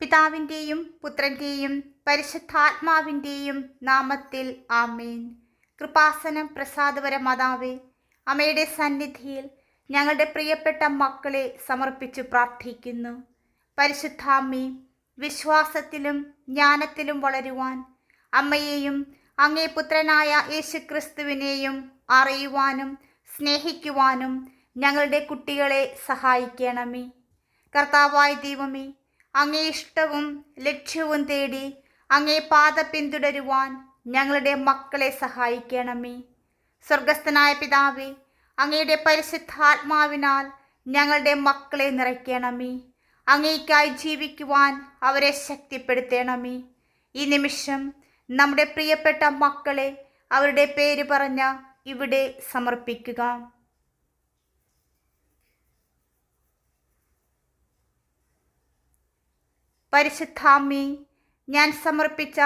പിതാവിന്റെയും പുത്രന്റെയും പരിശുദ്ധാത്മാവിന്റെയും നാമത്തിൽ ആമേൻ. കൃപാസനം പ്രസാദപര മാതാവേ അമ്മയുടെ സന്നിധിയിൽ ഞങ്ങളുടെ പ്രിയപ്പെട്ട മക്കളെ സമർപ്പിച്ചു പ്രാർത്ഥിക്കുന്നു. പരിശുദ്ധാമ്മേ വിശ്വാസത്തിലും ജ്ഞാനത്തിലും വളരുവാൻ അമ്മയെയും അങ്ങേ പുത്രനായ യേശുക്രിസ്തുവിനെയും അറിയുവാനും സ്നേഹിക്കുവാനും ഞങ്ങളുടെ കുട്ടികളെ സഹായിക്കണമേ. കർത്താവായ ദൈവമേ അങ്ങേ ഇഷ്ടവും ലക്ഷ്യവും തേടി അങ്ങേ പാത പിന്തുടരുവാൻ ഞങ്ങളുടെ മക്കളെ സഹായിക്കണമേ. സ്വർഗസ്ഥനായ പിതാവേ അങ്ങയുടെ പരിശുദ്ധാത്മാവിനാൽ ഞങ്ങളുടെ മക്കളെ നിറയ്ക്കണമേ. അങ്ങേക്കായി ജീവിക്കുവാൻ അവരെ ശക്തിപ്പെടുത്തണമേ. ഈ നിമിഷം നമ്മുടെ പ്രിയപ്പെട്ട മക്കളെ അവരുടെ പേര് പറഞ്ഞ ഇവിടെ സമർപ്പിക്കുക. പരിശുദ്ധാമ്മി ഞാൻ സമർപ്പിച്ച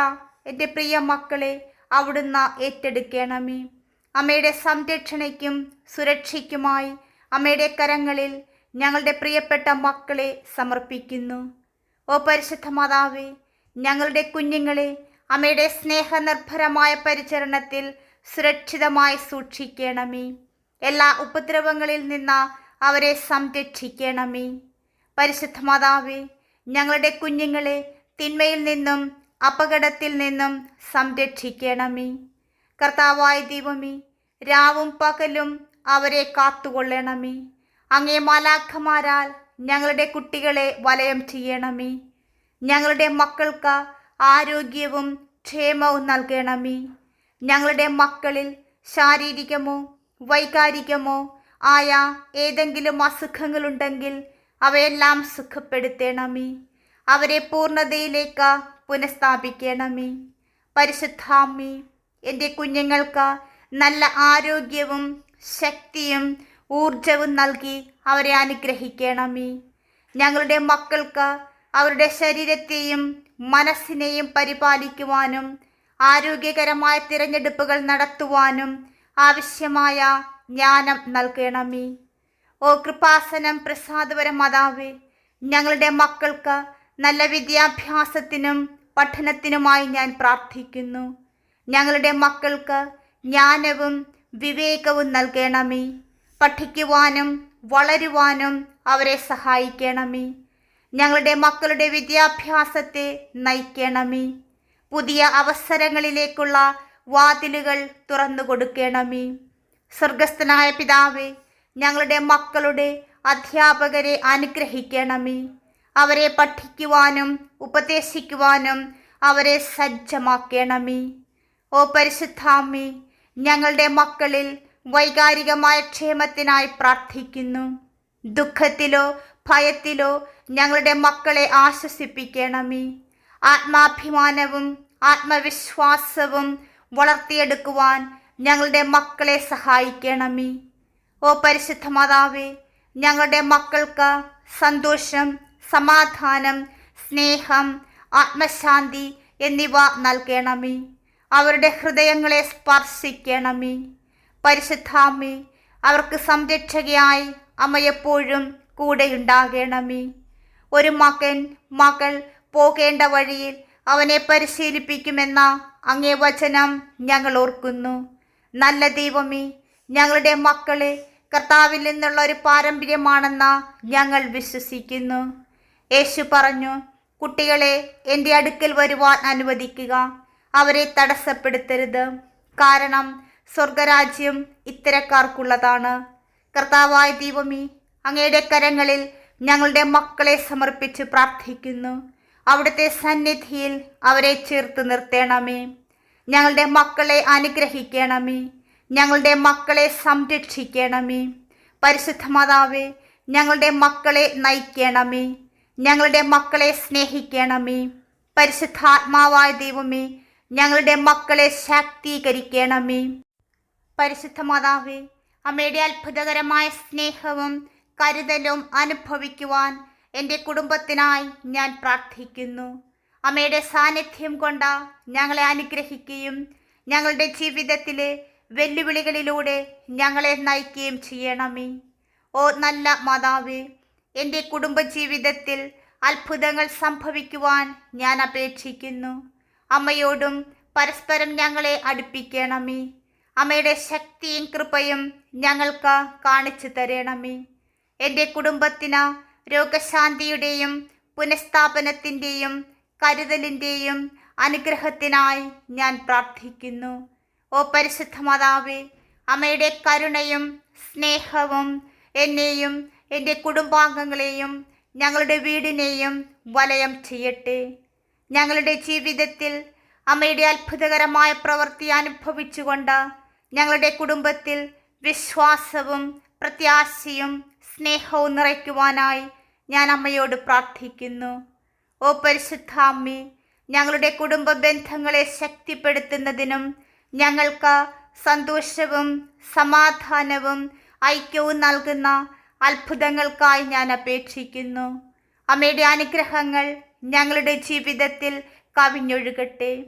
എന്റെ പ്രിയ മക്കളെ അവിടുന്ന് ഏറ്റെടുക്കണമേ. അമ്മയുടെ സംരക്ഷണയ്ക്കും സുരക്ഷയ്ക്കുമായി അമ്മയുടെ കരങ്ങളിൽ ഞങ്ങളുടെ പ്രിയപ്പെട്ട മക്കളെ സമർപ്പിക്കുന്നു. ഓ പരിശുദ്ധ മാതാവേ ഞങ്ങളുടെ കുഞ്ഞുങ്ങളെ അമ്മയുടെ സ്നേഹനിർഭരമായ പരിചരണത്തിൽ സുരക്ഷിതമായി സൂക്ഷിക്കണമേ. എല്ലാ ഉപദ്രവങ്ങളിൽ നിന്ന് അവരെ സംരക്ഷിക്കണമേ. പരിശുദ്ധ മാതാവേ ഞങ്ങളുടെ കുഞ്ഞുങ്ങളെ തിന്മയിൽ നിന്നും അപകടത്തിൽ നിന്നും സംരക്ഷിക്കണമേ. കർത്താവായ ദൈവമേ രാവും പകലും അവരെ കാത്തുകൊള്ളണമേ. അങ്ങേ മാലാഖമാരാൽ ഞങ്ങളുടെ കുട്ടികളെ വലയം ചെയ്യണമേ. ഞങ്ങളുടെ മക്കൾക്ക് ആരോഗ്യവും ക്ഷേമവും നൽകണമേ. ഞങ്ങളുടെ മക്കളിൽ ശാരീരികമോ വൈകാരികമോ ആയ ഏതെങ്കിലും അസുഖങ്ങളുണ്ടെങ്കിൽ അവയെല്ലാം സുഖപ്പെടുത്തണമേ. അവരെ പൂർണതയിലേക്ക് പുനഃസ്ഥാപിക്കണമേ. പരിശുദ്ധാമ്മേ എന്റെ കുഞ്ഞുങ്ങൾക്ക് നല്ല ആരോഗ്യവും ശക്തിയും ഊർജവും നൽകി അവരെ അനുഗ്രഹിക്കണമേ. ഞങ്ങളുടെ മക്കൾക്ക് അവരുടെ ശരീരത്തെയും മനസ്സിനെയും പരിപാലിക്കുവാനും ആരോഗ്യകരമായ തിരഞ്ഞെടുപ്പുകൾ നടത്തുവാനും ആവശ്യമായ ജ്ഞാനം നൽകണമേ. ഓ കൃപാസനം പ്രസാദപര മാതാവേ ഞങ്ങളുടെ മക്കൾക്ക് നല്ല വിദ്യാഭ്യാസത്തിനും പഠനത്തിനുമായി ഞാൻ പ്രാർത്ഥിക്കുന്നു. ഞങ്ങളുടെ മക്കൾക്ക് ജ്ഞാനവും വിവേകവും നൽകണമേ. പഠിക്കുവാനും വളരുവാനും അവരെ സഹായിക്കണമേ. ഞങ്ങളുടെ മക്കളുടെ വിദ്യാഭ്യാസത്തെ നയിക്കണമേ. പുതിയ അവസരങ്ങളിലേക്കുള്ള വാതിലുകൾ തുറന്നു കൊടുക്കണമേ സ്വർഗസ്ഥനായ പിതാവേ ഞങ്ങളുടെ മക്കളുടെ അധ്യാപകരെ അനുഗ്രഹിക്കണമേ. അവരെ പഠിക്കുവാനും ഉപദേശിക്കുവാനും അവരെ സജ്ജമാക്കണമേ. ഓ പരിശുദ്ധാമ്മേ ഞങ്ങളുടെ മക്കളിൽ വൈകാരികമായ ക്ഷേമത്തിനായി പ്രാർത്ഥിക്കുന്നു. ദുഃഖത്തിലോ ഭയത്തിലോ ഞങ്ങളുടെ മക്കളെ ആശ്വസിപ്പിക്കണമേ. ആത്മാഭിമാനവും ആത്മവിശ്വാസവും വളർത്തിയെടുക്കുവാൻ ഞങ്ങളുടെ മക്കളെ സഹായിക്കണമേ. ഓ പരിശുദ്ധ മാതാവേ ഞങ്ങളുടെ മക്കൾക്ക് സന്തോഷം സമാധാനം സ്നേഹം ആത്മശാന്തി എന്നിവ നൽകണമേ. അവരുടെ ഹൃദയങ്ങളെ സ്പർശിക്കണമേ. പരിശുദ്ധാമ്മേ അവർക്ക് സംരക്ഷകയായി അമ്മയെപ്പോഴും കൂടെയുണ്ടാകണമേ ഒരു മകൻ മകൾ പോകേണ്ട വഴിയിൽ അവനെ പരിശീലിപ്പിക്കുമെന്ന അങ്ങേ വചനം ഞങ്ങൾ ഓർക്കുന്നു. നല്ല ദൈവമേ ഞങ്ങളുടെ മക്കളെ കർത്താവിൽ നിന്നുള്ള ഒരു പാരമ്പര്യമാണെന്ന് ഞങ്ങൾ വിശ്വസിക്കുന്നു. യേശു പറഞ്ഞു കുട്ടികളെ എന്റെ അടുക്കൽ വരുവാൻ അനുവദിക്കുക. അവരെ തടസ്സപ്പെടുത്തരുത്. കാരണം സ്വർഗരാജ്യം ഇത്തരക്കാർക്കുള്ളതാണ്. കർത്താവായ ദീപമി അങ്ങയുടെ കരങ്ങളിൽ ഞങ്ങളുടെ മക്കളെ സമർപ്പിച്ച് പ്രാർത്ഥിക്കുന്നു. അവിടുത്തെ സന്നിധിയിൽ അവരെ ചേർത്ത് നിർത്തണമേ. ഞങ്ങളുടെ മക്കളെ അനുഗ്രഹിക്കണമേ. ഞങ്ങളുടെ മക്കളെ സംരക്ഷിക്കണമേ. പരിശുദ്ധ മാതാവേ ഞങ്ങളുടെ മക്കളെ നയിക്കണമേ. ഞങ്ങളുടെ മക്കളെ സ്നേഹിക്കണമേ. പരിശുദ്ധാത്മാവായ ദൈവമേ ഞങ്ങളുടെ മക്കളെ ശാക്തീകരിക്കണമേ. പരിശുദ്ധ മാതാവേ അമ്മയുടെ അത്ഭുതകരമായ സ്നേഹവും കരുതലും അനുഭവിക്കുവാൻ എന്റെ കുടുംബത്തിനായി ഞാൻ പ്രാർത്ഥിക്കുന്നു. അമ്മയുടെ സാന്നിധ്യം കൊണ്ട ഞങ്ങളെ അനുഗ്രഹിക്കുകയും ഞങ്ങളുടെ ജീവിതത്തിലെ വെല്ലുവിളികളിലൂടെ ഞങ്ങളെ നയിക്കുകയും ചെയ്യണമേ. ഓ നല്ല മാതാവേ എന്റെ കുടുംബജീവിതത്തിൽ അത്ഭുതങ്ങൾ സംഭവിക്കുവാൻ ഞാൻ അപേക്ഷിക്കുന്നു. അമ്മയോടും പരസ്പരം ഞങ്ങളെ അടുപ്പിക്കണമേ. അമ്മയുടെ ശക്തിയും കൃപയും ഞങ്ങൾക്ക് കാണിച്ചു തരണമേ. എന്റെ കുടുംബത്തിന് രോഗശാന്തിയുടെയും പുനഃസ്ഥാപനത്തിന്റെയും കരുതലിന്റെയും അനുഗ്രഹത്തിനായി ഞാൻ പ്രാർത്ഥിക്കുന്നു. ഓ പരിശുദ്ധ മാതാവേ അമ്മയുടെ കരുണയും സ്നേഹവും എന്നെയും എന്റെ കുടുംബാംഗങ്ങളെയും ഞങ്ങളുടെ വീടിനെയും വലയം ചെയ്യട്ടെ. ഞങ്ങളുടെ ജീവിതത്തിൽ അമ്മയുടെ അത്ഭുതകരമായ പ്രവൃത്തി അനുഭവിച്ചുകൊണ്ട് ഞങ്ങളുടെ കുടുംബത്തിൽ വിശ്വാസവും പ്രത്യാശയും സ്നേഹവും നിറയ്ക്കുവാനായി ഞാൻ അമ്മയോട് പ്രാർത്ഥിക്കുന്നു. ഓ പരിശുദ്ധ അമ്മേ ഞങ്ങളുടെ കുടുംബ ബന്ധങ്ങളെ ശക്തിപ്പെടുത്തുന്നതിനും ഞങ്ങൾക്ക് സന്തോഷവും സമാധാനവും ഐക്യവും നൽകുന്ന അത്ഭുതങ്ങൾക്കായി ഞാൻ അപേക്ഷിക്കുന്നു. അമ്മയുടെ അനുഗ്രഹങ്ങൾ ഞങ്ങളുടെ ജീവിതത്തിൽ കവിഞ്ഞൊഴുകട്ടെ.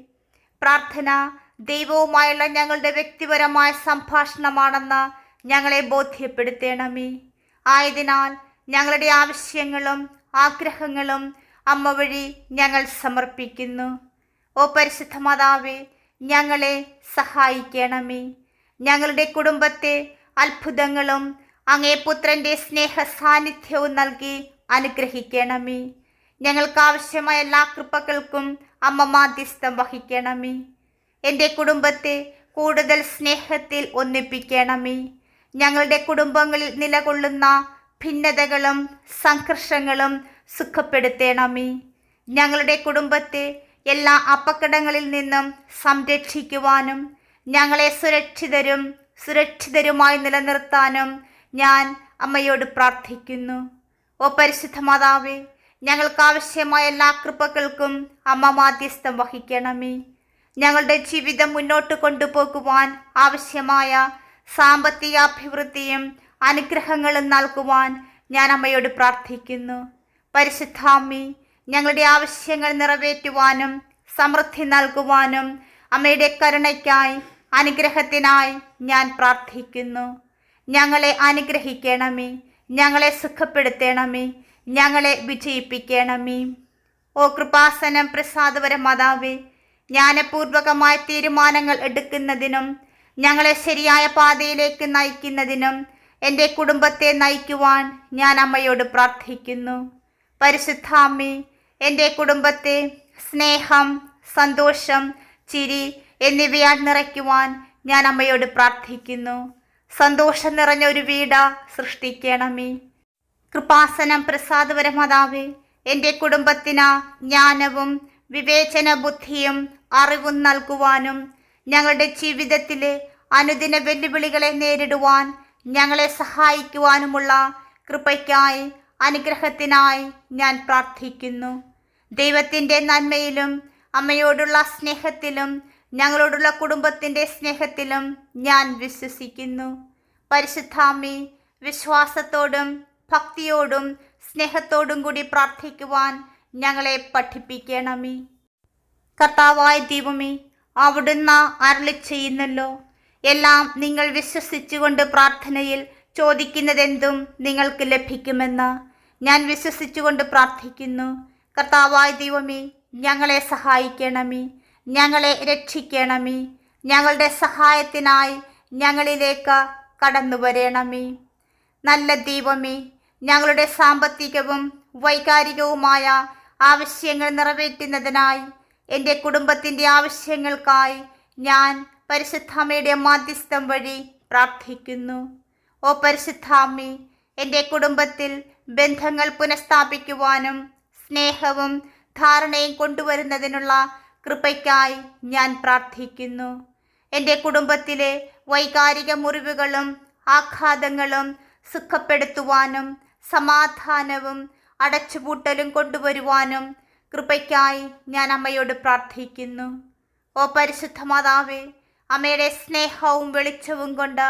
പ്രാർത്ഥന ദൈവവുമായുള്ള ഞങ്ങളുടെ വ്യക്തിപരമായ സംഭാഷണമാണെന്ന് ഞങ്ങളെ ബോധ്യപ്പെടുത്തണമേ. ആയതിനാൽ ഞങ്ങളുടെ ആവശ്യങ്ങളും ആഗ്രഹങ്ങളും അമ്മ വഴി ഞങ്ങൾ സമർപ്പിക്കുന്നു. ഓ പരിശുദ്ധ മാതാവേ ഞങ്ങളെ സഹായിക്കണമേ. ഞങ്ങളുടെ കുടുംബത്തെ അത്ഭുതങ്ങളും അങ്ങേ പുത്രന്റെ സ്നേഹ സാന്നിധ്യവും നൽകി അനുഗ്രഹിക്കണമേ. ഞങ്ങൾക്ക് ആവശ്യമായ എല്ലാ കൃപകൾക്കും അമ്മ മാധ്യസ്ഥം വഹിക്കണമേ. എന്റെ കുടുംബത്തെ കൂടുതൽ സ്നേഹത്തിൽ ഒന്നിപ്പിക്കണമേ. ഞങ്ങളുടെ കുടുംബങ്ങളിൽ നിലകൊള്ളുന്ന ഭിന്നതകളും സംഘർഷങ്ങളും സുഖപ്പെടുത്തണമേ. ഞങ്ങളുടെ കുടുംബത്തെ എല്ലാ അപകടങ്ങളിൽ നിന്നും സംരക്ഷിക്കുവാനും ഞങ്ങളെ സുരക്ഷിതരും സുരക്ഷിതരുമായി നിലനിർത്താനും ഞാൻ അമ്മയോട് പ്രാർത്ഥിക്കുന്നു. ഓ പരിശുദ്ധ മാതാവേ ഞങ്ങൾക്ക് ആവശ്യമായ എല്ലാ കൃപകൾക്കും അമ്മ മാധ്യസ്ഥം വഹിക്കണമേ. ഞങ്ങളുടെ ജീവിതം മുന്നോട്ട് കൊണ്ടുപോകുവാൻ ആവശ്യമായ സാമ്പത്തിക അഭിവൃദ്ധിയും അനുഗ്രഹങ്ങളും നൽകുവാൻ ഞാൻ അമ്മയോട് പ്രാർത്ഥിക്കുന്നു. പരിശുദ്ധാമ്മി ഞങ്ങളുടെ ആവശ്യങ്ങൾ നിറവേറ്റുവാനും സമൃദ്ധി നൽകുവാനും അമ്മയുടെ കരുണയ്ക്കായി അനുഗ്രഹത്തിനായി ഞാൻ പ്രാർത്ഥിക്കുന്നു. ഞങ്ങളെ അനുഗ്രഹിക്കണമേ. ഞങ്ങളെ സുഖപ്പെടുത്തണമേ. ഞങ്ങളെ വിജയിപ്പിക്കണമേ. ഓ കൃപാസനം പ്രസാദപര മാതാവേ ജ്ഞാനപൂർവകമായ തീരുമാനങ്ങൾ എടുക്കുന്നതിനും ഞങ്ങളെ ശരിയായ പാതയിലേക്ക് നയിക്കുന്നതിനും എന്റെ കുടുംബത്തെ നയിക്കുവാൻ ഞാൻ അമ്മയോട് പ്രാർത്ഥിക്കുന്നു. പരിശുദ്ധ അമ്മേ എന്റെ കുടുംബത്തെ സ്നേഹം സന്തോഷം ചിരി എന്നിവയാൽ നിറയ്ക്കുവാൻ ഞാൻ അമ്മയോട് പ്രാർത്ഥിക്കുന്നു. സന്തോഷം നിറഞ്ഞ ഒരു വീട സൃഷ്ടിക്കണമേ. കൃപാസനം പ്രസാദപര മാതാവേ എന്റെ കുടുംബത്തിന് ജ്ഞാനവും വിവേചന ബുദ്ധിയും അറിവും നൽകുവാനും ഞങ്ങളുടെ ജീവിതത്തിലെ അനുദിന വെല്ലുവിളികളെ നേരിടുവാൻ ഞങ്ങളെ സഹായിക്കുവാനുമുള്ള കൃപയ്ക്കായി അനുഗ്രഹത്തിനായി ഞാൻ പ്രാർത്ഥിക്കുന്നു. ദൈവത്തിന്റെ നന്മയിലും അമ്മയോടുള്ള സ്നേഹത്തിലും ഞങ്ങളോടുള്ള കുടുംബത്തിന്റെ സ്നേഹത്തിലും ഞാൻ വിശ്വസിക്കുന്നു. പരിശുദ്ധാമി വിശ്വാസത്തോടും ഭക്തിയോടും സ്നേഹത്തോടും കൂടി പ്രാർത്ഥിക്കുവാൻ ഞങ്ങളെ പഠിപ്പിക്കണമേ. കർത്താവായ ദൈവമേ അവിടുന്ന് അരളി ചെയ്യുന്നല്ലോ. എല്ലാം നിങ്ങൾ വിശ്വസിച്ചുകൊണ്ട് പ്രാർത്ഥനയിൽ ചോദിക്കുന്നതെന്തും നിങ്ങൾക്ക് ലഭിക്കുമെന്ന് ഞാൻ വിശ്വസിച്ചുകൊണ്ട് പ്രാർത്ഥിക്കുന്നു. കർത്താവായ ദൈവമേ ഞങ്ങളെ സഹായിക്കണമേ ഞങ്ങളെ രക്ഷിക്കണമേ ഞങ്ങളുടെ സഹായത്തിനായി ഞങ്ങളിലേക്ക് കടന്നു വരണമേ. നല്ല ദൈവമേ ഞങ്ങളുടെ സാമ്പത്തികവും വൈകാരികവുമായ ആവശ്യങ്ങൾ നിറവേറ്റുന്നതിനായി എന്റെ കുടുംബത്തിന്റെ ആവശ്യങ്ങൾക്കായി ഞാൻ പരിശുദ്ധാമ്മയുടെ മാധ്യസ്ഥം വഴി പ്രാർത്ഥിക്കുന്നു. ഓ പരിശുദ്ധാമ്മി എന്റെ കുടുംബത്തിൽ ബന്ധങ്ങൾ പുനഃസ്ഥാപിക്കുവാനും സ്നേഹവും ധാരണയും കൊണ്ടുവരുന്നതിനുള്ള കൃപയ്ക്കായി ഞാൻ പ്രാർത്ഥിക്കുന്നു. എന്റെ കുടുംബത്തിലെ വൈകാരിക മുറിവുകളും ആഘാതങ്ങളും സുഖപ്പെടുത്തുവാനും സമാധാനവും അടച്ചുപൂട്ടലും കൊണ്ടുവരുവാനും കൃപയ്ക്കായി ഞാൻ അമ്മയോട് പ്രാർത്ഥിക്കുന്നു. ഓ പരിശുദ്ധ മാതാവേ അമ്മയുടെ സ്നേഹവും വെളിച്ചവും കൊണ്ട്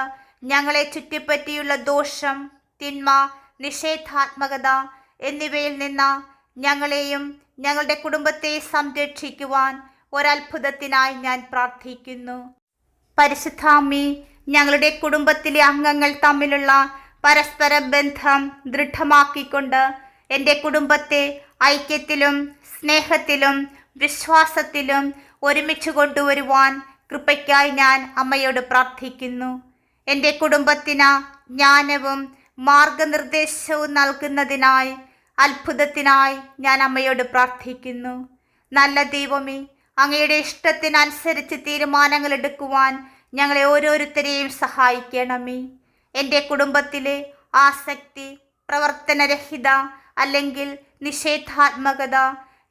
ഞങ്ങളെ ചുറ്റിപ്പറ്റിയുള്ള ദോഷം തിന്മ നിഷേധാത്മകത എന്നിവയിൽ നിന്ന് ഞങ്ങളെയും ഞങ്ങളുടെ കുടുംബത്തെ സംരക്ഷിക്കുവാൻ ഒരത്ഭുതത്തിനായി ഞാൻ പ്രാർത്ഥിക്കുന്നു. പരിശുദ്ധാമി ഞങ്ങളുടെ കുടുംബത്തിലെ അംഗങ്ങൾ തമ്മിലുള്ള പരസ്പര ബന്ധം ദൃഢമാക്കിക്കൊണ്ട് എന്റെ കുടുംബത്തെ ഐക്യത്തിലും സ്നേഹത്തിലും വിശ്വാസത്തിലും ഒരുമിച്ച് കൊണ്ടുവരുവാൻ കൃപയ്ക്കായി ഞാൻ അമ്മയോട് പ്രാർത്ഥിക്കുന്നു. എന്റെ കുടുംബത്തിന് ജ്ഞാനവും മാർഗനിർദ്ദേശവും നൽകുന്നതിനായി അത്ഭുതത്തിനായി ഞാൻ അമ്മയോട് പ്രാർത്ഥിക്കുന്നു. നല്ല ദൈവമേ അങ്ങയുടെ ഇഷ്ടത്തിനനുസരിച്ച് തീരുമാനങ്ങൾ എടുക്കുവാൻ ഞങ്ങളെ ഓരോരുത്തരെയും സഹായിക്കണമേ. എന്റെ കുടുംബത്തിലെ ആസക്തി പ്രവർത്തനരഹിത അല്ലെങ്കിൽ നിഷേധാത്മകത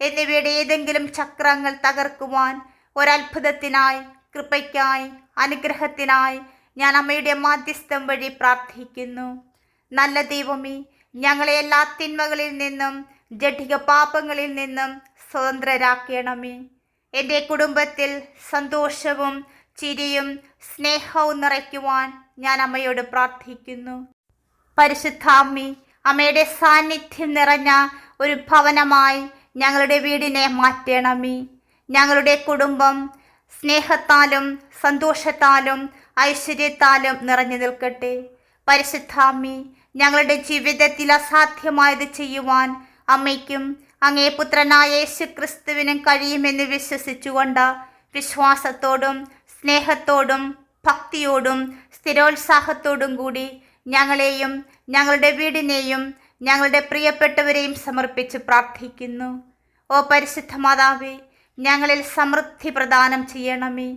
എന്നിവയുടെ ഏതെങ്കിലും ചക്രങ്ങൾ തകർക്കുവാൻ ഒരത്ഭുതത്തിനായി കൃപയ്ക്കായി അനുഗ്രഹത്തിനായി ഞാൻ അമ്മയുടെ മാധ്യസ്ഥം വഴി പ്രാർത്ഥിക്കുന്നു. നല്ല ദൈവമേ ഞങ്ങളെ എല്ലാ തിന്മകളിൽ നിന്നും ജഠിക പാപങ്ങളിൽ നിന്നും സ്വതന്ത്രരാക്കണമേ. എന്റെ കുടുംബത്തിൽ സന്തോഷവും ചിരിയും സ്നേഹവും നിറയ്ക്കുവാൻ ഞാൻ അമ്മയോട് പ്രാർത്ഥിക്കുന്നു. പരിശുദ്ധാമ്മി അമ്മയുടെ സാന്നിധ്യം നിറഞ്ഞ ഒരു ഭവനമായി ഞങ്ങളുടെ വീടിനെ മാറ്റണമേ. ഞങ്ങളുടെ കുടുംബം സ്നേഹത്താലും സന്തോഷത്താലും ഐശ്വര്യത്താലും നിറഞ്ഞു നിൽക്കട്ടെ. പരിശുദ്ധാമ്മി ഞങ്ങളുടെ ജീവിതത്തിൽ അസാധ്യമായത് ചെയ്യുവാൻ അമ്മയ്ക്കും അങ്ങേ പുത്രനായ യേശു ക്രിസ്തുവിനും കഴിയുമെന്ന് വിശ്വസിച്ചുകൊണ്ട് വിശ്വാസത്തോടും സ്നേഹത്തോടും ഭക്തിയോടും സ്ഥിരോത്സാഹത്തോടും കൂടി ഞങ്ങളെയും ഞങ്ങളുടെ വീടിനെയും ഞങ്ങളുടെ പ്രിയപ്പെട്ടവരെയും സമർപ്പിച്ച് പ്രാർത്ഥിക്കുന്നു. ഓ പരിശുദ്ധ മാതാവേ ഞങ്ങളിൽ സമൃദ്ധി പ്രദാനം ചെയ്യണമേ.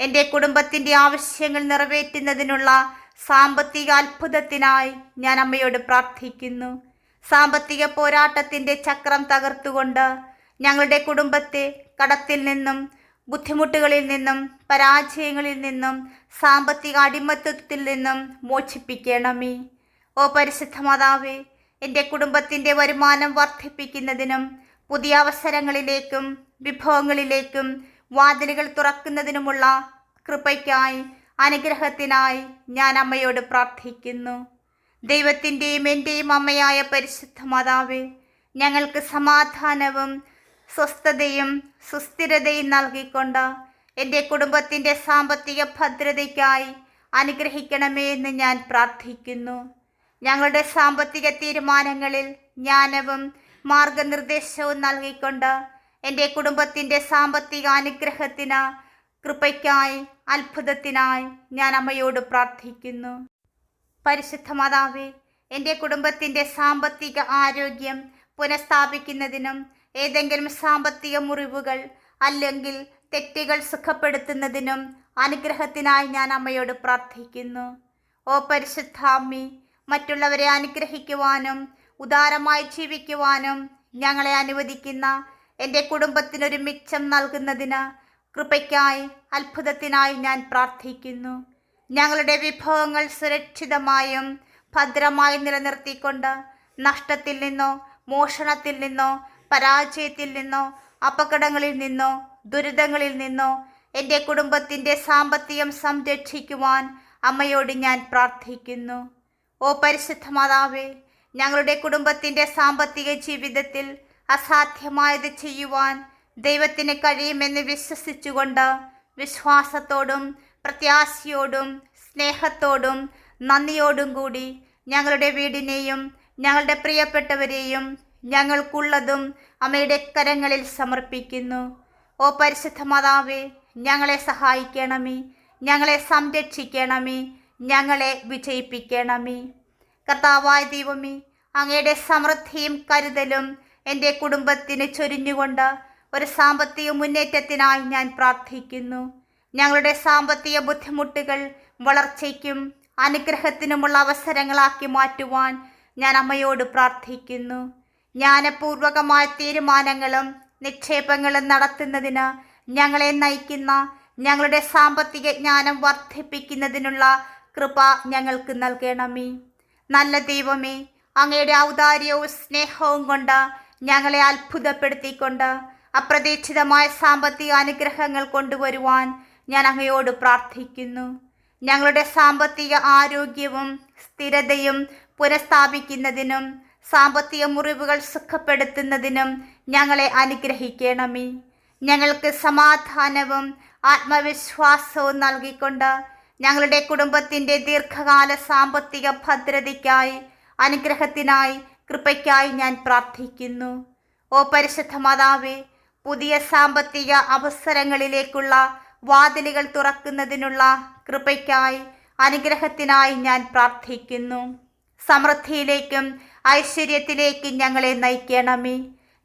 എന്റെ കുടുംബത്തിന്റെ ആവശ്യങ്ങൾ നിറവേറ്റുന്നതിനുള്ള സാമ്പത്തിക അത്ഭുതത്തിനായി ഞാൻ അമ്മയോട് പ്രാർത്ഥിക്കുന്നു. സാമ്പത്തിക പോരാട്ടത്തിന്റെ ചക്രം തകർത്തുകൊണ്ട് ഞങ്ങളുടെ കുടുംബത്തെ കടത്തിൽ നിന്നും ബുദ്ധിമുട്ടുകളിൽ നിന്നും പരാജയങ്ങളിൽ നിന്നും സാമ്പത്തിക അടിമത്വത്തിൽ നിന്നും മോചിപ്പിക്കണമേ. ഓ പരിശുദ്ധ മാതാവേ എന്റെ കുടുംബത്തിന്റെ വരുമാനം വർദ്ധിപ്പിക്കുന്നതിനും പുതിയ അവസരങ്ങളിലേക്കും വിഭവങ്ങളിലേക്കും വാതിലുകൾ തുറക്കുന്നതിനുമുള്ള കൃപയ്ക്കായി അനുഗ്രഹത്തിനായി ഞാൻ അമ്മയോട് പ്രാർത്ഥിക്കുന്നു. ദൈവത്തിന്റെയും എന്റെയും അമ്മയായ പരിശുദ്ധ മാതാവേ ഞങ്ങൾക്ക് സമാധാനവും സ്വസ്ഥതയും സുസ്ഥിരതയും നൽകിക്കൊണ്ട് എന്റെ കുടുംബത്തിന്റെ സാമ്പത്തിക ഭദ്രതയ്ക്കായി അനുഗ്രഹിക്കണമേ എന്ന് ഞാൻ പ്രാർത്ഥിക്കുന്നു. ഞങ്ങളുടെ സാമ്പത്തിക തീരുമാനങ്ങളിൽ ജ്ഞാനവും മാർഗനിർദ്ദേശവും നൽകിക്കൊണ്ട് എന്റെ കുടുംബത്തിന്റെ സാമ്പത്തിക അനുഗ്രഹത്തിന് കൃപയ്ക്കായി അത്ഭുതത്തിനായി ഞാൻ അമ്മയോട് പ്രാർത്ഥിക്കുന്നു. പരിശുദ്ധ മാതാവേ എന്റെ കുടുംബത്തിന്റെ സാമ്പത്തിക ആരോഗ്യം പുനഃസ്ഥാപിക്കുന്നതിനും ഏതെങ്കിലും സാമ്പത്തിക മുറിവുകൾ അല്ലെങ്കിൽ തെറ്റുകൾ സുഖപ്പെടുത്തുന്നതിനും അനുഗ്രഹത്തിനായി ഞാൻ അമ്മയോട് പ്രാർത്ഥിക്കുന്നു. ഓ പരിശുദ്ധാമ്മി മറ്റുള്ളവരെ അനുഗ്രഹിക്കുവാനും ഉദാരമായി ജീവിക്കുവാനും ഞങ്ങളെ അനുവദിക്കുന്ന എന്റെ കുടുംബത്തിനൊരു മിച്ചം നൽകുന്നതിന് കൃപയ്ക്കായി അത്ഭുതത്തിനായി ഞാൻ പ്രാർത്ഥിക്കുന്നു. ഞങ്ങളുടെ വിഭവങ്ങൾ സുരക്ഷിതമായും ഭദ്രമായി നിലനിർത്തിക്കൊണ്ട് നഷ്ടത്തിൽ നിന്നോ മോഷണത്തിൽ നിന്നോ പരാജയത്തിൽ നിന്നോ അപകടങ്ങളിൽ നിന്നോ ദുരിതങ്ങളിൽ നിന്നോ എന്റെ കുടുംബത്തിന്റെ സാമ്പത്തികം സംരക്ഷിക്കുവാൻ അമ്മയോട് ഞാൻ പ്രാർത്ഥിക്കുന്നു. ഓ പരിശുദ്ധ മാതാവേ ഞങ്ങളുടെ കുടുംബത്തിന്റെ സാമ്പത്തിക ജീവിതത്തിൽ അസാധ്യമായത് ചെയ്യുവാൻ ദൈവത്തിന് കഴിയുമെന്ന് വിശ്വസിച്ചുകൊണ്ട് വിശ്വാസത്തോടും പ്രത്യാശയോടും സ്നേഹത്തോടും നന്ദിയോടും കൂടി ഞങ്ങളുടെ വീടിനെയും ഞങ്ങളുടെ പ്രിയപ്പെട്ടവരെയും ഞങ്ങൾക്കുള്ളതും അമ്മയുടെ കരങ്ങളിൽ സമർപ്പിക്കുന്നു. ഓ പരിശുദ്ധ മാതാവേ ഞങ്ങളെ സഹായിക്കണമേ. ഞങ്ങളെ സംരക്ഷിക്കണമേ. ഞങ്ങളെ വിജയിപ്പിക്കണമേ. കർത്താവായ ദൈവമേ അങ്ങയുടെ സമൃദ്ധിയും കരുതലും എന്റെ കുടുംബത്തിന് ചൊരിഞ്ഞുകൊണ്ട് ഒരു സാമ്പത്തിക മുന്നേറ്റത്തിനായി ഞാൻ പ്രാർത്ഥിക്കുന്നു. ഞങ്ങളുടെ സാമ്പത്തിക ബുദ്ധിമുട്ടുകൾ വളർച്ചയ്ക്കും അനുഗ്രഹത്തിനുമുള്ള അവസരങ്ങളാക്കി മാറ്റുവാൻ ഞാൻ അമ്മയോട് പ്രാർത്ഥിക്കുന്നു. ജ്ഞാനപൂർവകമായ തീരുമാനങ്ങളും നിക്ഷേപങ്ങളും നടത്തുന്നതിന് ഞങ്ങളെ നയിക്കുന്ന ഞങ്ങളുടെ സാമ്പത്തിക ജ്ഞാനം വർദ്ധിപ്പിക്കുന്നതിനുള്ള കൃപ ഞങ്ങൾക്ക് നൽകണമേ. നല്ല ദൈവമേ അങ്ങയുടെ ഔദാര്യവും സ്നേഹവും കൊണ്ട് ഞങ്ങളെ അത്ഭുതപ്പെടുത്തിക്കൊണ്ട് അപ്രതീക്ഷിതമായ സാമ്പത്തിക അനുഗ്രഹങ്ങൾ കൊണ്ടുവരുവാൻ ഞാൻ അങ്ങയോട് പ്രാർത്ഥിക്കുന്നു. ഞങ്ങളുടെ സാമ്പത്തിക ആരോഗ്യവും സ്ഥിരതയും പുനഃസ്ഥാപിക്കുന്നതിനും സാമ്പത്തിക മുറിവുകൾ സുഖപ്പെടുത്തുന്നതിനും ഞങ്ങളെ അനുഗ്രഹിക്കണമേ. ഞങ്ങൾക്ക് സമാധാനവും ആത്മവിശ്വാസവും നൽകിക്കൊണ്ട് ഞങ്ങളുടെ കുടുംബത്തിന്റെ ദീർഘകാല സാമ്പത്തിക ഭദ്രതയ്ക്കായി അനുഗ്രഹത്തിനായി കൃപയ്ക്കായി ഞാൻ പ്രാർത്ഥിക്കുന്നു. ഓ പരിശുദ്ധ മാതാവേ പുതിയ സാമ്പത്തിക അവസരങ്ങളിലേക്കുള്ള വാതിലുകൾ തുറക്കുന്നതിനുള്ള കൃപയ്ക്കായി അനുഗ്രഹത്തിനായി ഞാൻ പ്രാർത്ഥിക്കുന്നു. സമൃദ്ധിയിലേക്കും ഐശ്വര്യത്തിലേക്കും ഞങ്ങളെ നയിക്കണമേ.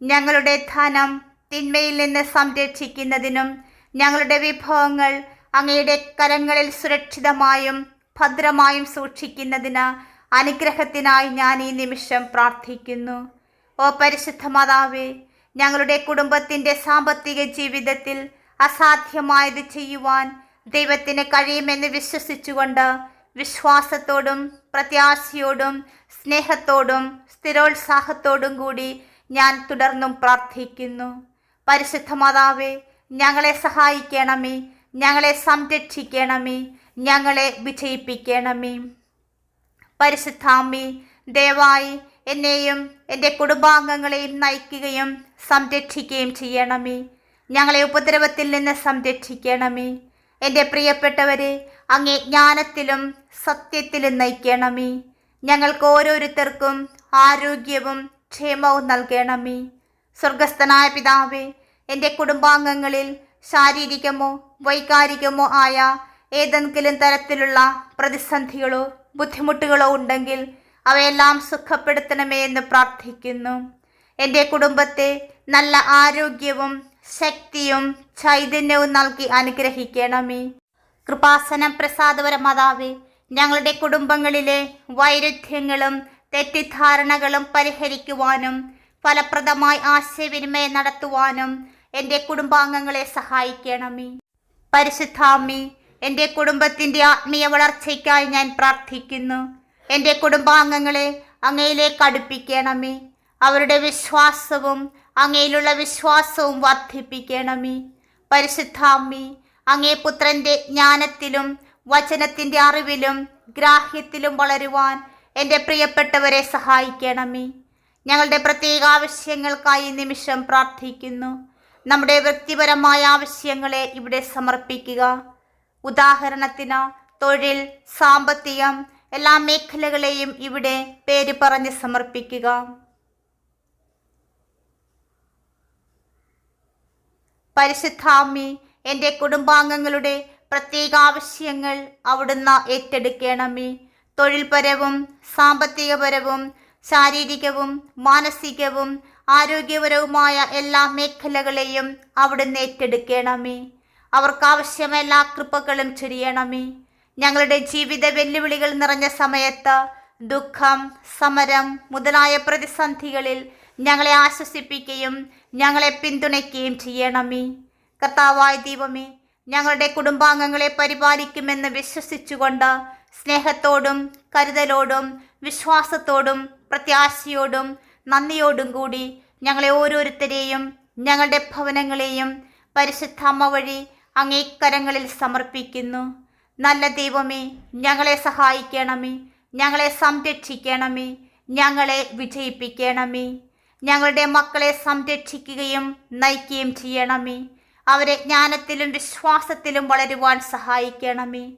ഞങ്ങളുടെ ധനം തിന്മയിൽ നിന്ന് സംരക്ഷിക്കുന്നതിനും ഞങ്ങളുടെ വിഭവങ്ങൾ അങ്ങയുടെ കരങ്ങളിൽ സുരക്ഷിതമായും ഭദ്രമായും സൂക്ഷിക്കുന്നതിന് അനുഗ്രഹത്തിനായി ഞാൻ ഈ നിമിഷം പ്രാർത്ഥിക്കുന്നു. ഓ പരിശുദ്ധ മാതാവേ ഞങ്ങളുടെ കുടുംബത്തിന്റെ സാമ്പത്തിക ജീവിതത്തിൽ അസാധ്യമായത് ചെയ്യുവാൻ ദൈവത്തിന് കഴിയുമെന്ന് വിശ്വസിച്ചുകൊണ്ട് വിശ്വാസത്തോടും പ്രത്യാശയോടും സ്നേഹത്തോടും സ്ഥിരോത്സാഹത്തോടും കൂടി ഞാൻ തുടർന്നും പ്രാർത്ഥിക്കുന്നു. പരിശുദ്ധ മാതാവേ ഞങ്ങളെ സഹായിക്കണമേ. ഞങ്ങളെ സംരക്ഷിക്കണമേ. ഞങ്ങളെ വിജയിപ്പിക്കണമേ. പരിശുദ്ധാമ്മി ദയവായി എന്നെയും എന്റെ കുടുംബാംഗങ്ങളെയും നയിക്കുകയും സംരക്ഷിക്കുകയും ചെയ്യണമേ. ഞങ്ങളെ ഉപദ്രവത്തിൽ നിന്ന് സംരക്ഷിക്കണമേ. എന്റെ പ്രിയപ്പെട്ടവരെ അങ്ങേ ജ്ഞാനത്തിലും സത്യത്തിലും നയിക്കണമേ. ഞങ്ങൾക്ക് ഓരോരുത്തർക്കും ആരോഗ്യവും ക്ഷേമവും നൽകണമേ. സ്വർഗസ്ഥനായ പിതാവേ എന്റെ കുടുംബാംഗങ്ങളിൽ ശാരീരികമോ വൈകാരികമോ ആയ ഏതെങ്കിലും തരത്തിലുള്ള പ്രതിസന്ധികളോ ബുദ്ധിമുട്ടുകളോ ഉണ്ടെങ്കിൽ അവയെല്ലാം സുഖപ്പെടുത്തണമേ എന്ന് പ്രാർത്ഥിക്കുന്നു. എന്റെ കുടുംബത്തെ നല്ല ആരോഗ്യവും ശക്തിയും ചൈതന്യവും നൽകി അനുഗ്രഹിക്കണമേ. കൃപാസനം പ്രസാദപര മാതാവേ ഞങ്ങളുടെ കുടുംബങ്ങളിലെ വൈരുദ്ധ്യങ്ങളും തെറ്റിദ്ധാരണകളും പരിഹരിക്കുവാനും ഫലപ്രദമായി ആശയവിനിമയം നടത്തുവാനും എന്റെ കുടുംബാംഗങ്ങളെ സഹായിക്കണമേ. പരിശുദ്ധാമ്മി എന്റെ കുടുംബത്തിന്റെ ആത്മീയ വളർച്ചയ്ക്കായി ഞാൻ പ്രാർത്ഥിക്കുന്നു. എന്റെ കുടുംബാംഗങ്ങളെ അങ്ങയിലേക്ക് അടുപ്പിക്കണമേ. അവരുടെ വിശ്വാസവും അങ്ങയിലുള്ള വിശ്വാസവും വർദ്ധിപ്പിക്കണമേ. പരിശുദ്ധാമ്മി അങ്ങേ പുത്രന്റെ ജ്ഞാനത്തിലും വചനത്തിന്റെ അറിവിലും ഗ്രാഹ്യത്തിലും വളരുവാൻ എന്റെ പ്രിയപ്പെട്ടവരെ സഹായിക്കണമേ. ഞങ്ങളുടെ പ്രത്യേക ആവശ്യങ്ങൾക്കായി നിമിഷം പ്രാർത്ഥിക്കുന്നു. നമ്മുടെ വ്യക്തിപരമായ ആവശ്യങ്ങളെ ഇവിടെ സമർപ്പിക്കുക. ഉദാഹരണത്തിന് തൊഴിൽ സാമ്പത്തികം എല്ലാ മേഖലകളെയും ഇവിടെ പേര് പറഞ്ഞ് സമർപ്പിക്കുക. പരിശുദ്ധാമി എന്റെ കുടുംബാംഗങ്ങളുടെ പ്രത്യേക ആവശ്യങ്ങൾ അവിടുന്ന് ഏറ്റെടുക്കണമേ. തൊഴിൽപരവും സാമ്പത്തികപരവും ശാരീരികവും മാനസികവും ആരോഗ്യപരവുമായ എല്ലാ മേഖലകളെയും അവിടുന്ന് ഏറ്റെടുക്കണമേ. അവർക്കാവശ്യമായ എല്ലാ കൃപകളും ചൊരിയണമേ. ഞങ്ങളുടെ ജീവിത വെല്ലുവിളികൾ നിറഞ്ഞ സമയത്ത് ദുഃഖം സമരം മുതലായ പ്രതിസന്ധികളിൽ ഞങ്ങളെ ആശ്വസിപ്പിക്കുകയും ഞങ്ങളെ പിന്തുണയ്ക്കുകയും ചെയ്യണമേ. കർത്താവായ ദൈവമേ ഞങ്ങളുടെ കുടുംബാംഗങ്ങളെ പരിപാലിക്കുമെന്ന് വിശ്വസിച്ചുകൊണ്ട് സ്നേഹത്തോടും കരുതലോടും വിശ്വാസത്തോടും പ്രത്യാശയോടും നന്ദിയോടും കൂടി ഞങ്ങളെ ഓരോരുത്തരെയും ഞങ്ങളുടെ ഭവനങ്ങളെയും പരിശുദ്ധ അമ്മ വഴി അങ്ങേക്കരങ്ങളിൽ സമർപ്പിക്കുന്നു. നല്ല ദൈവമേ ഞങ്ങളെ സഹായിക്കണമേ ഞങ്ങളെ സംരക്ഷിക്കണമേ ഞങ്ങളെ വിജയിപ്പിക്കണമേ ഞങ്ങളുടെ മക്കളെ സംരക്ഷിക്കുകയും നയിക്കുകയും ചെയ്യണമേ അവരെ ജ്ഞാനത്തിലും വിശ്വാസത്തിലും വളരുവാൻ സഹായിക്കണമേ.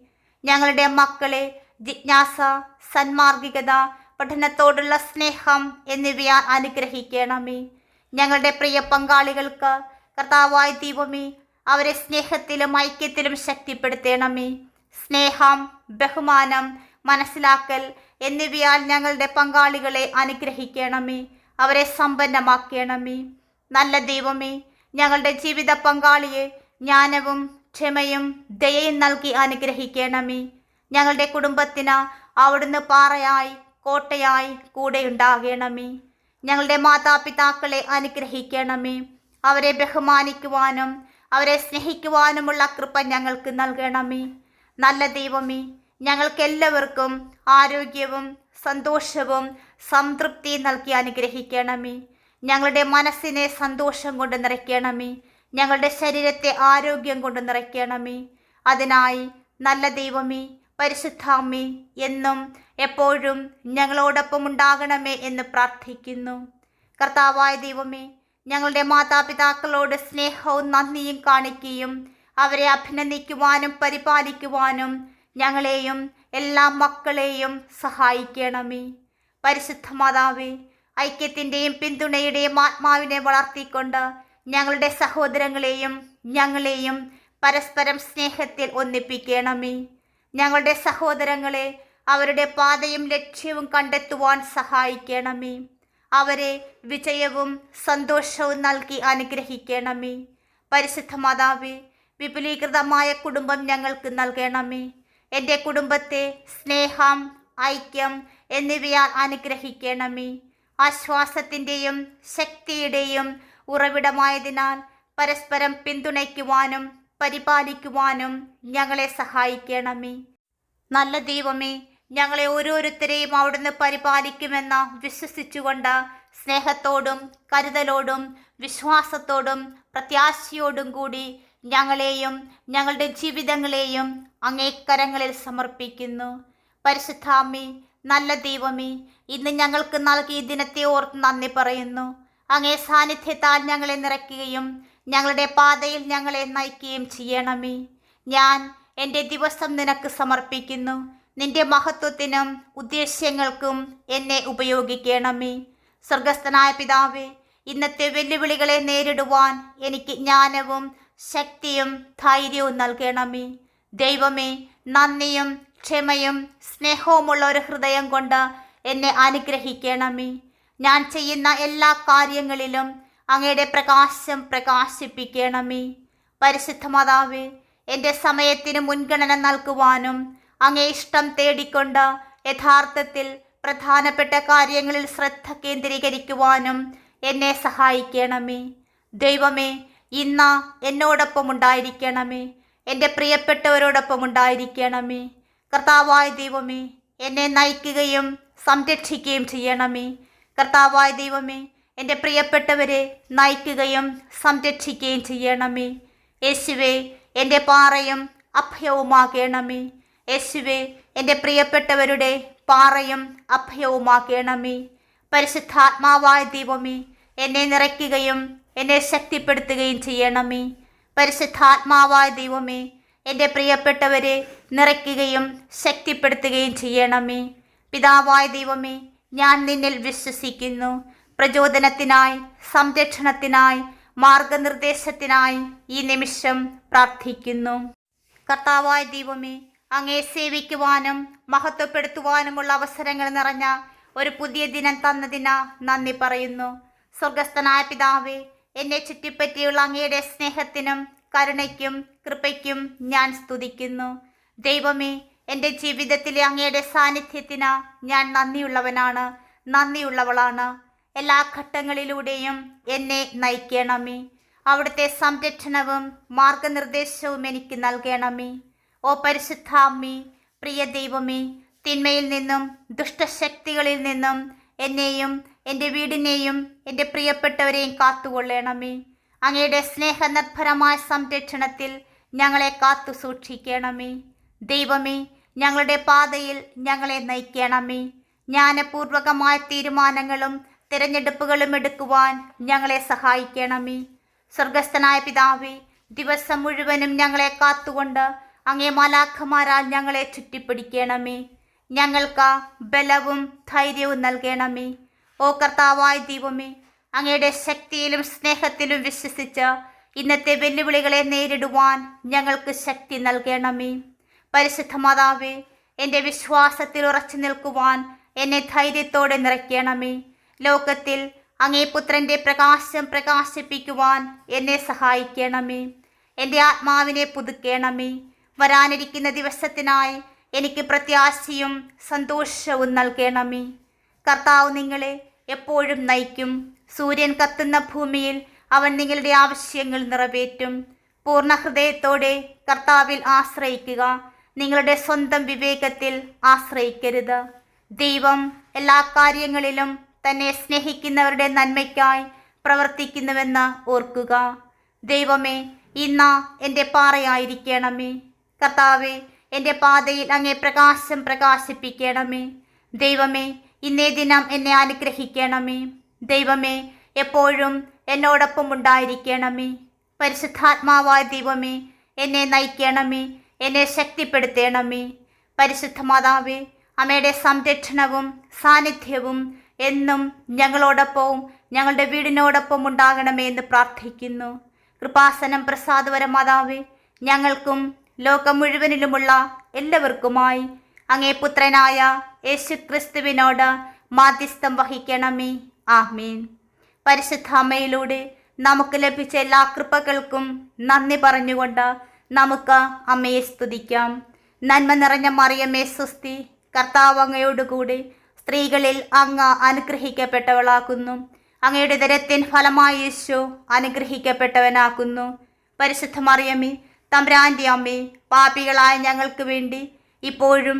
ഞങ്ങളുടെ മക്കളെ ജിജ്ഞാസ സന്മാർഗികത പഠനത്തോടുള്ള സ്നേഹം എന്നിവയാൽ അനുഗ്രഹിക്കണമേ. ഞങ്ങളുടെ പ്രിയ പങ്കാളികൾക്ക് കർത്താവായ ദൈവമേ അവരെ സ്നേഹത്തിലും ഐക്യത്തിലും ശക്തിപ്പെടുത്തണമേ. സ്നേഹം ബഹുമാനം മനസ്സിലാക്കൽ എന്നിവയാൽ ഞങ്ങളുടെ പങ്കാളികളെ അനുഗ്രഹിക്കണമേ. അവരെ സമ്പന്നമാക്കണമേ. നല്ല ദൈവമേ ഞങ്ങളുടെ ജീവിത പങ്കാളിയെ ജ്ഞാനവും ക്ഷമയും ദയയും നൽകി അനുഗ്രഹിക്കണമേ. ഞങ്ങളുടെ കുടുംബത്തിന് അവിടുന്ന് പാറയായി കോട്ടയായി കൂടെ ഉണ്ടാകണമേ. ഞങ്ങളുടെ മാതാപിതാക്കളെ അനുഗ്രഹിക്കണമേ. അവരെ ബഹുമാനിക്കുവാനും അവരെ സ്നേഹിക്കുവാനുമുള്ള കൃപ ഞങ്ങൾക്ക് നൽകണമേ. നല്ല ദൈവമേ ഞങ്ങൾക്കെല്ലാവർക്കും ആരോഗ്യവും സന്തോഷവും സംതൃപ്തിയും നൽകി അനുഗ്രഹിക്കണമേ. ഞങ്ങളുടെ മനസ്സിനെ സന്തോഷം കൊണ്ട് നിറയ്ക്കണമേ. ഞങ്ങളുടെ ശരീരത്തെ ആരോഗ്യം കൊണ്ട് നിറയ്ക്കണമേ. അതിനായി നല്ല ദൈവമേ പരിശുദ്ധാമ്മേ എന്നും എപ്പോഴും ഞങ്ങളോടൊപ്പം ഉണ്ടാകണമേ എന്ന് പ്രാർത്ഥിക്കുന്നു. കർത്താവായ ദൈവമേ ഞങ്ങളുടെ മാതാപിതാക്കളോട് സ്നേഹവും നന്ദിയും കാണിക്കുകയും അവരെ അഭിനന്ദിക്കുവാനും പരിപാലിക്കുവാനും ഞങ്ങളെയും എല്ലാ മക്കളെയും സഹായിക്കണമേ. പരിശുദ്ധ മാതാവേ ഐക്യത്തിന്റെയും പിന്തുണയുടെയും ആത്മാവിനെ വളർത്തിക്കൊണ്ട് ഞങ്ങളുടെ സഹോദരങ്ങളെയും ഞങ്ങളെയും പരസ്പരം സ്നേഹത്തിൽ ഒന്നിപ്പിക്കണമേ. ഞങ്ങളുടെ സഹോദരങ്ങളെ അവരുടെ പാതയും ലക്ഷ്യവും കണ്ടെത്തുവാൻ സഹായിക്കണമേ. അവരെ വിജയവും സന്തോഷവും നൽകി അനുഗ്രഹിക്കണമേ. പരിശുദ്ധ മാതാവേ വിപുലീകൃതമായ കുടുംബം ഞങ്ങൾക്ക് നൽകണമേ. എന്റെ കുടുംബത്തെ സ്നേഹം ഐക്യം എന്നിവയാൽ അനുഗ്രഹിക്കണമേ. ആശ്വാസത്തിന്റെയും ശക്തിയുടെയും ഉറവിടമായതിനാൽ പരസ്പരം പിന്തുണയ്ക്കുവാനും പരിപാലിക്കുവാനും ഞങ്ങളെ സഹായിക്കണമേ. നല്ല ദൈവമേ ഞങ്ങളെ ഓരോരുത്തരെയും അവിടുന്ന് പരിപാലിക്കുമെന്ന് വിശ്വസിച്ചുകൊണ്ട് സ്നേഹത്തോടും കരുതലോടും വിശ്വാസത്തോടും പ്രത്യാശയോടും കൂടി ഞങ്ങളെയും ഞങ്ങളുടെ ജീവിതങ്ങളെയും അങ്ങേക്കരങ്ങളിൽ സമർപ്പിക്കുന്നു. പരിശുദ്ധാമി നല്ല ദൈവമേ ഇന്ന് ഞങ്ങൾക്ക് നൽകിയ ദിനത്തെ ഓർത്ത് നന്ദി പറയുന്നു. അങ്ങേ സാന്നിധ്യത്താൽ ഞങ്ങളെ നിറയ്ക്കുകയും ഞങ്ങളുടെ പാതയിൽ ഞങ്ങളെ നയിക്കുകയും ചെയ്യണമേ. ഞാൻ എന്റെ ദിവസം നിനക്ക് സമർപ്പിക്കുന്നു. നിന്റെ മഹത്വത്തിനും ഉദ്ദേശ്യങ്ങൾക്കും എന്നെ ഉപയോഗിക്കണമേ. സ്വർഗസ്ഥനായ പിതാവേ ഇന്നത്തെ വെല്ലുവിളികളെ നേരിടുവാൻ എനിക്ക് ജ്ഞാനവും ശക്തിയും ധൈര്യവും നൽകണമേ. ദൈവമേ നന്ദിയും ക്ഷമയും സ്നേഹവുമുള്ള ഒരു ഹൃദയം കൊണ്ട് എന്നെ അനുഗ്രഹിക്കണമേ. ഞാൻ ചെയ്യുന്ന എല്ലാ കാര്യങ്ങളിലും അങ്ങയുടെ പ്രകാശം പ്രകാശിപ്പിക്കണമേ. പരിശുദ്ധ മാതാവേ എന്റെ സമയത്തിന് മുൻഗണന നൽകുവാനും അങ്ങേ ഇഷ്ടം തേടിക്കൊണ്ട് യഥാർത്ഥത്തിൽ പ്രധാനപ്പെട്ട കാര്യങ്ങളിൽ ശ്രദ്ധ കേന്ദ്രീകരിക്കുവാനും എന്നെ സഹായിക്കണമേ. ദൈവമേ ഇന്ന് എന്നോടൊപ്പം ഉണ്ടായിരിക്കണമേ. എന്റെ പ്രിയപ്പെട്ടവരോടൊപ്പം ഉണ്ടായിരിക്കണമേ. കർത്താവായ ദൈവമേ എന്നെ നയിക്കുകയും സംരക്ഷിക്കുകയും ചെയ്യണമേ. കർത്താവായ ദൈവമേ എന്റെ പ്രിയപ്പെട്ടവരെ നയിക്കുകയും സംരക്ഷിക്കുകയും ചെയ്യണമേ. യേശുവേ എന്റെ പാറയും അഭയവുമാകണമേ. യേശുവേ എന്റെ പ്രിയപ്പെട്ടവരുടെ പാറയും അഭയവുമാക്കണമേ പരിശുദ്ധാത്മാവായ ദൈവമേ എന്നെ നിറയ്ക്കുകയും എന്നെ ശക്തിപ്പെടുത്തുകയും ചെയ്യണമേ. പരിശുദ്ധാത്മാവായ ദൈവമേ എന്റെ പ്രിയപ്പെട്ടവരെ നിറയ്ക്കുകയും ശക്തിപ്പെടുത്തുകയും ചെയ്യണമേ. പിതാവായ ദൈവമേ ഞാൻ നിന്നിൽ വിശ്വസിക്കുന്നു. പ്രചോദനത്തിനായി സംരക്ഷണത്തിനായി മാർഗനിർദ്ദേശത്തിനായി ഈ നിമിഷം പ്രാർത്ഥിക്കുന്നു. കർത്താവായ ദൈവമേ അങ്ങേ സേവിക്കുവാനും മഹത്വപ്പെടുത്തുവാനുമുള്ള അവസരങ്ങൾ നിറഞ്ഞ ഒരു പുതിയ ദിനം തന്നതിന് നന്ദി പറയുന്നു. സ്വർഗസ്ഥനായ പിതാവേ എന്നെ ചുറ്റിപ്പറ്റിയുള്ള അങ്ങയുടെ സ്നേഹത്തിനും കരുണയ്ക്കും കൃപയ്ക്കും ഞാൻ സ്തുതിക്കുന്നു. ദൈവമേ എന്റെ ജീവിതത്തിലെ അങ്ങയുടെ സാന്നിധ്യത്തിന് ഞാൻ നന്ദിയുള്ളവനാണ് നന്ദിയുള്ളവളാണ്. എല്ലാ ഘട്ടങ്ങളിലൂടെയും എന്നെ നയിക്കണമേ. അവിടുത്തെ സംരക്ഷണവും മാർഗനിർദ്ദേശവും എനിക്ക് നൽകണമേ. ഓ പരിശുദ്ധാമ്മി പ്രിയ ദൈവമേ തിന്മയിൽ നിന്നും ദുഷ്ടശക്തികളിൽ നിന്നും എന്നെയും എന്റെ വീടിനെയും എന്റെ പ്രിയപ്പെട്ടവരെയും കാത്തുകൊള്ളണമേ. അങ്ങയുടെ സ്നേഹനിർഭരമായ സംരക്ഷണത്തിൽ ഞങ്ങളെ കാത്തു സൂക്ഷിക്കണമേ. ദൈവമേ ഞങ്ങളുടെ പാതയിൽ ഞങ്ങളെ നയിക്കണമേ. ജ്ഞാനപൂർവകമായ തീരുമാനങ്ങളും തിരഞ്ഞെടുപ്പുകളും എടുക്കുവാൻ ഞങ്ങളെ സഹായിക്കണമേ. സ്വർഗസ്ഥനായ പിതാവേ ദിവസം മുഴുവനും ഞങ്ങളെ കാത്തുകൊണ്ട് അങ്ങേ മാലാഖമാരാൽ ഞങ്ങളെ ചുറ്റിപ്പിടിക്കണമേ. ഞങ്ങൾക്ക് ബലവും ധൈര്യവും നൽകണമേ. ഓ കർത്താവായ ദൈവമേ അങ്ങയുടെ ശക്തിയിലും സ്നേഹത്തിലും വിശ്വസിച്ച് ഇന്നത്തെ വെല്ലുവിളികളെ നേരിടുവാൻ ഞങ്ങൾക്ക് ശക്തി നൽകണമേ. പരിശുദ്ധ മാതാവേ എന്റെ വിശ്വാസത്തിൽ ഉറച്ചു നിൽക്കുവാൻ എന്നെ ധൈര്യത്തോടെ നിറയ്ക്കണമേ. ലോകത്തിൽ അങ്ങേ പുത്രന്റെ പ്രകാശം പ്രകാശിപ്പിക്കുവാൻ എന്നെ സഹായിക്കണമേ. എന്റെ ആത്മാവിനെ പുതുക്കണമേ. വരാനിരിക്കുന്ന ദിവസത്തിനായി എനിക്ക് പ്രത്യാശയും സന്തോഷവും നൽകണമേ. കർത്താവ് നിങ്ങളെ എപ്പോഴും നയിക്കും. സൂര്യൻ കത്തുന്ന ഭൂമിയിൽ അവൻ നിങ്ങളുടെ ആവശ്യങ്ങൾ നിറവേറ്റും. പൂർണ ഹൃദയത്തോടെ കർത്താവിൽ ആശ്രയിക്കുക. നിങ്ങളുടെ സ്വന്തം വിവേകത്തിൽ ആശ്രയിക്കരുത്. ദൈവം എല്ലാ കാര്യങ്ങളിലും തന്നെ സ്നേഹിക്കുന്നവരുടെ നന്മയ്ക്കായി പ്രവർത്തിക്കുന്നുവെന്ന് ഓർക്കുക. ദൈവമേ ഇന്ന എന്റെ പാറയായിരിക്കണമേ. കർത്താവെ എന്റെ പാതയിൽ അങ്ങേ പ്രകാശം പ്രകാശിപ്പിക്കണമേ. ദൈവമേ ഇന്നേ ദിനം എന്നെ അനുഗ്രഹിക്കണമേ. ദൈവമേ എപ്പോഴും എന്നോടൊപ്പം ഉണ്ടായിരിക്കണമേ. പരിശുദ്ധാത്മാവായ ദൈവമേ എന്നെ നയിക്കണമേ എന്നെ ശക്തിപ്പെടുത്തണമേ. പരിശുദ്ധ മാതാവേ അമ്മയുടെ സംരക്ഷണവും സാന്നിധ്യവും എന്നും ഞങ്ങളോടൊപ്പവും ഞങ്ങളുടെ വീടിനോടൊപ്പം ഉണ്ടാകണമേ എന്ന് പ്രാർത്ഥിക്കുന്നു. കൃപാസനം പ്രസാദവര മാതാവേ ഞങ്ങൾക്കും ലോകം മുഴുവനിലുമുള്ള എല്ലാവർക്കുമായി അങ്ങേ പുത്രനായ യേശു ക്രിസ്തുവിനോട് മാധ്യസ്ഥം വഹിക്കണമേ. ആമീൻ. പരിശുദ്ധ അമ്മയിലൂടെ നമുക്ക് ലഭിച്ച എല്ലാ കൃപകൾക്കും നന്ദി പറഞ്ഞുകൊണ്ട് നമുക്ക് അമ്മയെ സ്തുതിക്കാം. നന്മ നിറഞ്ഞ മറിയമ്മേ സുസ്തി കർത്താവ് അങ്ങയോടുകൂടി സ്ത്രീകളിൽ അങ്ങ് അനുഗ്രഹിക്കപ്പെട്ടവളാക്കുന്നു അങ്ങയുടെ ദരത്തിൻ ഫലമായി യേശു അനുഗ്രഹിക്കപ്പെട്ടവനാക്കുന്നു പരിശുദ്ധ മറിയമ്മേ തമ്പ്രാന്റെ അമ്മേ പാപികളായ ഞങ്ങൾക്ക് വേണ്ടി ഇപ്പോഴും